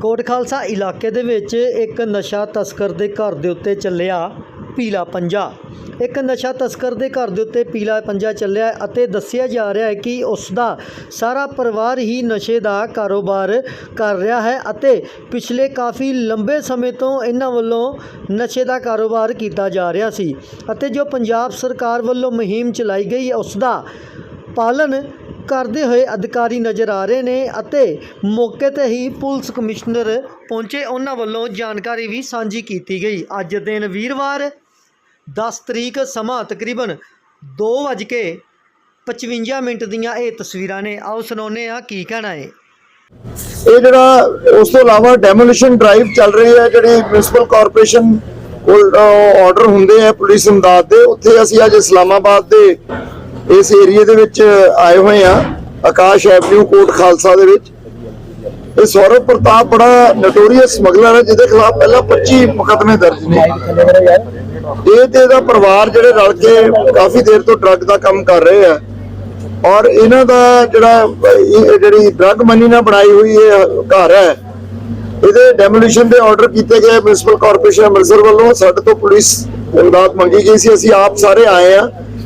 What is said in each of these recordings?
ਕੋਟ ਖਾਲਸਾ ਇਲਾਕੇ ਦੇ ਵਿੱਚ ਇੱਕ ਨਸ਼ਾ ਤਸਕਰ ਦੇ ਘਰ ਦੇ ਉੱਤੇ ਚੱਲਿਆ ਪੀਲਾ ਪੰਜਾ। ਇੱਕ ਨਸ਼ਾ ਤਸਕਰ ਦੇ ਘਰ ਦੇ ਉੱਤੇ ਪੀਲਾ ਪੰਜਾ ਚੱਲਿਆ ਅਤੇ ਦੱਸਿਆ ਜਾ ਰਿਹਾ ਹੈ ਕਿ ਉਸ ਦਾ ਸਾਰਾ ਪਰਿਵਾਰ ਹੀ ਨਸ਼ੇ ਦਾ ਕਾਰੋਬਾਰ ਕਰ ਰਿਹਾ ਹੈ ਅਤੇ ਪਿਛਲੇ ਕਾਫੀ ਲੰਬੇ ਸਮੇਂ ਤੋਂ ਇਹਨਾਂ ਵੱਲੋਂ ਨਸ਼ੇ ਦਾ ਕਾਰੋਬਾਰ ਕੀਤਾ ਜਾ ਰਿਹਾ ਸੀ ਅਤੇ ਜੋ ਪੰਜਾਬ ਸਰਕਾਰ ਵੱਲੋਂ ਮੁਹਿੰਮ ਚਲਾਈ ਗਈ ਹੈ ਉਸ ਦਾ ਪਾਲਣ ਕਰਦੇ ਹੋਏ ਅਧਿਕਾਰੀ ਨਜ਼ਰ ਆ ਰਹੇ ਨੇ ਅਤੇ ਮੌਕੇ ਤੇ ਹੀ ਪੁਲਿਸ ਕਮਿਸ਼ਨਰ ਪਹੁੰਚੇ ਉਹਨਾਂ ਵੱਲੋਂ ਜਾਣਕਾਰੀ ਵੀ ਸਾਂਝੀ ਕੀਤੀ ਗਈ। ਅੱਜ ਦਿਨ ਵੀਰਵਾਰ 10 ਤਰੀਕ ਸਮਾਂ ਤਕਰੀਬਨ 2:55 ਮਿੰਟ ਦੀਆਂ ਇਹ ਤਸਵੀਰਾਂ ਨੇ। ਆਓ ਸੁਣਾਉਂਦੇ ਆ ਕੀ ਕਹਿਣਾ ਹੈ। ਇਹ ਜਿਹੜਾ ਉਸ ਤੋਂ ਇਲਾਵਾ ਡੈਮੋਲੀਸ਼ਨ ਡਰਾਈਵ ਚੱਲ ਰਹੀ ਹੈ, ਜਿਹੜੀ ਮਿਊਨਿਸਪਲ ਕਾਰਪੋਰੇਸ਼ਨ ਕੋਲ ਆਰਡਰ ਹੁੰਦੇ ਆ ਪੁਲਿਸ ਇਮਦਾਦ ਦੇ। ਉੱਥੇ ਅਸੀਂ ਅੱਜ ਇਸਲਾਮਾਬਾਦ ਦੇ ਇਸ ਏਰੀਆ ਦੇ ਵਿੱਚ ਆਏ ਹੋਏ ਆ, ਆਕਾਸ਼ ਐਵਨਿਊ ਕੋਟ ਖਾਲਸਾ ਦੇ ਵਿੱਚ। ਇਹ ਸੌਰਵ ਪ੍ਰਤਾਪ ਬੜਾ ਨੋਟੋਰੀਅਸ ਸਮਗਲਰ ਹੈ ਜਿਹਦੇ ਖਿਲਾਫ ਪਹਿਲਾਂ 25 ਮੁਕੱਦਮੇ ਦਰਜ ਨੇ। ਇਹ ਤੇ ਇਹਦਾ ਪਰਿਵਾਰ ਜਿਹੜੇ ਰਲ ਕੇ ਕਾਫੀ ਦੇਰ ਤੋਂ ਡਰੱਗ ਦਾ ਕੰਮ ਕਰ ਰਹੇ ਆ। ਔਰ ਇਹਨਾਂ ਦਾ ਜਿਹੜਾ ਜਿਹੜੀ ਡਰੱਗ ਮਨੀ ਨਾਲ ਬਣਾਈ ਹੋਈ ਇਹ ਘਰ ਹੈ। ਇਹਦੇ ਡੈਮੋਲੀਸ਼ਨ ਦੇ ਆਰਡਰ ਕੀਤੇ ਗਏ ਮਿਊਨਿਸਪਲ ਕਾਰਪੋਰੇਸ਼ਨ ਅੰਮ੍ਰਿਤਸਰ ਵੱਲੋਂ। ਸਾਡੇ ਤੋਂ ਪੁਲਿਸ ਇਮਦਾਦ ਮੰਗੀ ਗਈ ਸੀ, ਅਸੀਂ ਆਪ ਸਾਰੇ ਆਏ ਆ।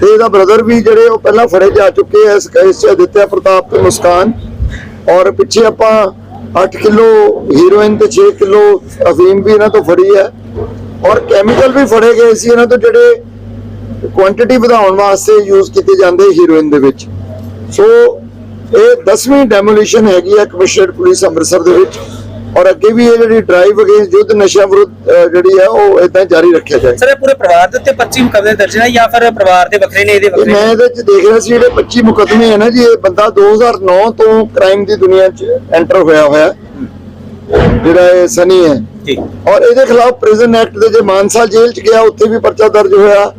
ਤੇ ਇਹਦਾ ਬ੍ਰਦਰ ਵੀ ਜਿਹੜੇ ਉਹ ਪਹਿਲਾਂ ਫੜੇ ਜਾ ਚੁੱਕੇ ਐ ਇਸ ਕੇਸ ਪ੍ਰਤਾਪ ਤੇ ਮੁਸਕਾਨ। ਔਰ ਪਿੱਛੇ ਆਪਾਂ 8 ਕਿਲੋ ਹੀਰੋਇਨ ਤੇ 6 ਕਿਲੋ ਅਫੀਮ ਵੀ ਇਹਨਾਂ ਤੋਂ ਫੜੀ ਹੈ ਔਰ ਕੈਮੀਕਲ ਵੀ ਫੜੇ ਗਏ ਸੀ ਇਹਨਾਂ ਤੋਂ ਜਿਹੜੇ ਕੁਆਂਟੀਟੀ ਵਧਾਉਣ ਵਾਸਤੇ ਯੂਜ਼ ਕੀਤੇ ਜਾਂਦੇ ਹੀਰੋਇਨ ਦੇ ਵਿੱਚ। ਸੋ ਇਹ 10ਵੀਂ ਡੈਮੋਲੀਸ਼ਨ ਹੈਗੀ ਹੈ ਕਮਿਸ਼ਨਰ ਪੁਲਿਸ ਅੰਮ੍ਰਿਤਸਰ ਦੇ ਵਿੱਚ। ਔਰ ਅੱਗੇ ਵੀ ਇਹ ਜਿਹੜੀ ਡਰਾਈਵ ਅਗੇਂਸਟ ਯੁੱਧ ਨਸ਼ਾ ਵਿਰੁੱਧ ਅਹ, ਜਿਹੜੀ ਹੈ ਉਹ ਇਦਾਂ ਜਾਰੀ ਰੱਖਿਆ ਜਾਏਗਾ ਸਰ ਇਹ ਪੂਰੇ ਪਰਿਵਾਰ ਦੇ ਉੱਤੇ 25 ਮੁਕੱਦਮੇ ਦਰਜ ਨੇ ਜਾਂ ਫਿਰ ਪਰਿਵਾਰ ਦੇ ਵੱਖਰੇ ਨੇ ਇਹਦੇ ਇਹ ਵੱਖਰੇ? ਮੈਂ ਇਹਦੇ ਚ ਦੇਖ ਰਿਹਾ ਸੀ ਜਿਹੜੇ 25 ਮੁਕੱਦਮੇ ਹੈ ਨਾ ਜੀ ਇਹ ਬੰਦਾ 2009 ਤੋਂ ਕ੍ਰਾਈਮ ਦੀ ਦੁਨੀਆ 'ਚ ਐਂਟਰ ਹੋਇਆ ਹੋਇਆ। ਹੈ। ਜਿਹੜਾ ਇਹ ਸਨੀ ਹੈ। ਜੀ। ਔਰ ਇਹਦੇ ਖਿਲਾਫ ਪ੍ਰਿਜ਼ਨ ਐਕਟ ਦੇ ਜੇ ਮਾਨਸਾ ਜੇਲ੍ਹ 'ਚ ਗਿਆ ਉੱਥੇ ਵੀ ਪਰਚਾ ਦਰਜ ਹੋਇਆ।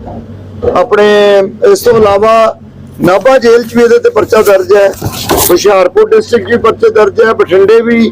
ਆਪਣੇ ਇਸ ਤੋਂ ਇਲਾਵਾ ਨਾਭਾ ਜੇਲ੍ਹ 'ਚ ਵੀ ਇਹਦੇ ਤੇ ਪਰਚਾ ਦਰਜ ਹੈ। ਹੁਸ਼ਿਆਰਪੁਰ ਡਿਸਟ੍ਰਿਕਟ 'ਚ ਵੀ ਪਰਚੇ ਦਰਜ ਹੈ ਬਠਿੰਡੇ ਵੀ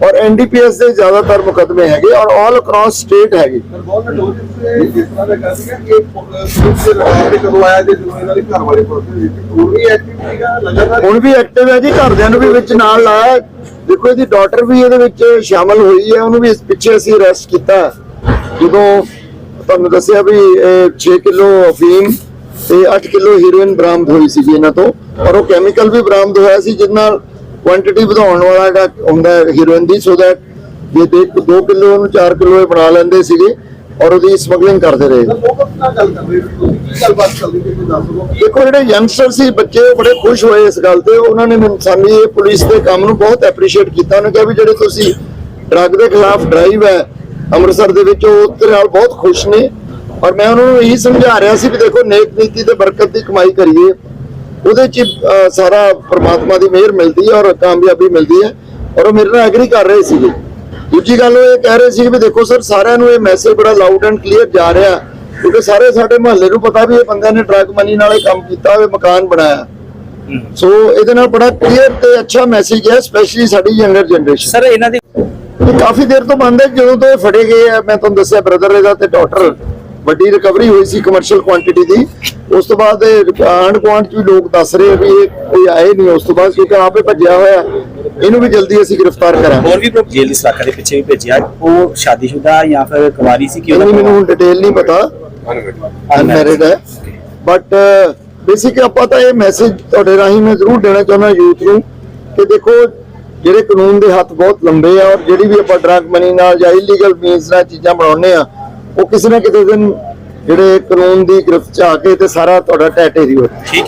ਔਰ ਐਨਡੀਪੀਐਸ ਦੇ ਜ਼ਿਆਦਾਤਰ ਮੁਕੱਦਮੇ ਹੈਗੇ ਔਰ ਆਲ ਅਕ੍ਰੋਸ ਸਟੇਟ ਹੈਗੇ। ਹੁਣ ਵੀ ਐਕਟਿਵ ਹੈ ਜੀ ਘਰਦਿਆਂ ਨੂੰ ਵੀ ਵਿੱਚ ਨਾਲ ਲਾਇਆ। ਦੇਖੋ ਇਹਦੀ ਡਾਟਰ ਵੀ ਇਹਦੇ ਵਿੱਚ ਸ਼ਾਮਲ ਹੋਈ ਹੈ ਉਹਨੂੰ ਵੀ ਇਸ ਪਿੱਛੇ ਅਸੀਂ ਅਰੈਸਟ ਕੀਤਾ। ਜਦੋਂ ਤੁਹਾਨੂੰ ਦੱਸਿਆ ਵੀ ਇਹ 6 ਕਿਲੋ ਅਫੀਮ ਤੇ 8 ਕਿਲੋ ਹੀਰੋਇਨ ਬਰਾਮਦ ਹੋਈ ਸੀ ਇਹਨਾਂ ਤੋਂ। ਔਰ ਉਹ ਕੈਮੀਕਲ ਵੀ ਬਰਾਮਦ ਹੋਇਆ ਸੀ ਜਿਸ ਨਾਲ ਕੁਆਂਟੀਟੀ ਵਧਾਉਣ ਵਾਲਾ ਜਿਹੜਾ ਹੁੰਦਾ ਹੀਰੋਇਨ ਦੀ ਸੋ ਦੈਟ ਜੇ 2 ਕਿਲੋ ਨੂੰ 4 ਕਿਲੋ ਇਹ ਬਣਾ ਲੈਂਦੇ ਸੀਗੇ ਔਰ ਉਹਦੀ ਸਮਗਲਿੰਗ ਕਰਦੇ ਰਹੇ। ਦੇਖੋ ਜਿਹੜੇ ਯੰਗਸਟਰ ਸੀ ਬੱਚੇ ਬੜੇ ਖੁਸ਼ ਹੋਏ ਇਸ ਗੱਲ ਤੇ। ਉਹਨਾਂ ਨੇ ਇਹ ਪੁਲਿਸ ਦੇ ਕੰਮ ਨੂੰ ਬਹੁਤ ਐਪਰੀਸ਼ੀਏਟ ਕੀਤਾ। ਉਹਨੇ ਕਿਹਾ ਵੀ ਜਿਹੜੇ ਤੁਸੀਂ ਡਰੱਗ ਦੇ ਖਿਲਾਫ ਡਰਾਈਵ ਹੈ ਅੰਮ੍ਰਿਤਸਰ ਦੇ ਵਿੱਚ ਉਹ ਉਹਦੇ ਨਾਲ ਬਹੁਤ ਖੁਸ਼ ਨੇ। ਔਰ ਮੈਂ ਉਹਨਾਂ ਨੂੰ ਇਹੀ ਸਮਝਾ ਰਿਹਾ ਸੀ ਵੀ ਦੇਖੋ ਨੇਕ ਨੀਤੀ ਤੇ ਬਰਕਤ ਦੀ ਕਮਾਈ ਕਰੀਏ। ਉਹਦੇ ਚ ਸਾਰਾ ਪ੍ਰਮਾਤਮਾ ਦੀ ਮਿਹਰ ਮਿਲਦੀ ਹੈ ਔਰ ਕਾਮਯਾਬੀ ਮਿਲਦੀ ਹੈ ਔਰ ਉਹ ਮੇਰੇ ਨਾਲ ਐਗਰੀ ਕਰ ਰਹੇ ਸੀਗੇ। ਦੂਜੀ ਗੱਲ ਉਹ ਇਹ ਕਹਿ ਰਹੇ ਸੀ ਵੀ ਦੇਖੋ ਸਰ ਸਾਰਿਆਂ ਨੂੰ ਇਹ ਮੈਸੇਜ ਬੜਾ ਲਾਊਡ ਐਂਡ ਕਲੀਅਰ ਜਾ ਰਿਹਾ ਕਿਉਂਕਿ ਸਾਰੇ ਸਾਡੇ ਮਹੱਲੇ ਨੂੰ ਪਤਾ ਵੀ ਇਹ ਬੰਦਿਆਂ ਨੇ ਡਰੱਗ ਮਨੀ ਨਾਲ ਇਹ ਕੰਮ ਕੀਤਾ ਹੋਵੇ ਮਕਾਨ ਬਣਾਇਆ। ਸੋ ਇਹਦੇ ਨਾਲ ਬੜਾ ਕਲੀਅਰ ਤੇ ਅੱਛਾ ਮੈਸੇਜ ਹੈ ਸਪੈਸ਼ਲੀ ਸਾਡੀ ਯੰਗਰ ਜਨਰੇਸ਼ਨ ਸਰ ਇਹਨਾਂ ਦੇ ਕਾਫੀ ਦੇਰ ਤੋਂ ਬੰਦ ਹੈ ਜਦੋਂ ਤੋਂ ਇਹ ਫੜੇ ਗਏ ਆ ਮੈਂ ਤੁਹਾਨੂੰ ਦੱਸਿਆ ਬ੍ਰਦਰ ਇਹਦਾ ਤੇ ਡਾਟਰ ਵੱਡੀ ਰਿਕਵਰੀ ਹੋਈ ਸੀ ਕਮਰਸ਼ੀਅਲ ਕੁਆਂਟੀਟੀ ਦੀ। ਉਸ ਤੋਂ ਬਾਅਦ ਆਂਡ ਕੁਆਂਟ ਵੀ ਲੋਕ ਦੱਸ ਰਹੇ ਆ ਵੀ ਇਹ ਕੋਈ ਆਏ ਨਹੀਂ। ਉਸ ਤੋਂ ਬਾਅਦ ਕਿਉਂਕਿ ਆਪੇ ਭੱਜਿਆ ਹੋਇਆ ਇਹਨੂੰ ਵੀ ਜਲਦੀ ਅਸੀਂ ਗ੍ਰਿਫਤਾਰ ਕਰਾਂਗੇ। ਹੋਰ ਵੀ ਜੇਲ੍ਹ ਦੀ ਦੇ ਪਿੱਛੇ ਵੀ ਭੇਜਿਆ। ਉਹ ਸ਼ਾਦੀशुदा ਜਾਂ ਫਿਰ ਕੁਵਾਰੀ ਸੀ ਕਿ ਇਹਨੀ ਮੈਨੂੰ ਡਿਟੇਲ ਨਹੀਂ ਪਤਾ। ਅਨਮੈਰਿਡ ਹੈ। ਬਟ ਬੇਸਿਕ ਆਪਾਂ ਤਾਂ ਇਹ ਮੈਸੇਜ ਤੁਹਾਡੇ ਰਾਹੀਂ ਮੈਂ ਜ਼ਰੂਰ ਦੇਣਾ ਚਾਹੁੰਦਾ ਯੂਥ ਨੂੰ ਕਿ ਦੇਖੋ ਜਿਹੜੇ ਕਾਨੂੰਨ ਦੇ ਹੱਥ ਬਹੁਤ ਲੰਬੇ ਆ ਔਰ ਜਿਹੜੀ ਵੀ ਆਪਾਂ ਡਰੱਗ ਮਨੀ ਨਾਲ ਜਾਂ ਇਲੀਗਲ ਮੀਨਸ ਨਾਲ ਚੀਜ਼ਾਂ ਬਣਾਉਂਦੇ ਆ ਉਹ ਕਿਸੇ ਨਾ ਕਿਸੇ ਦਿਨ ਜਿਹੜੇ ਕਾਨੂੰਨ ਦੀ ਗ੍ਰਿਫਤ ਚ ਆ ਕੇ ਤੇ ਸਾਰਾ ਤੁਹਾਡਾ ਟੈਟੇ ਦੀ ਹੋ ਠੀਕ।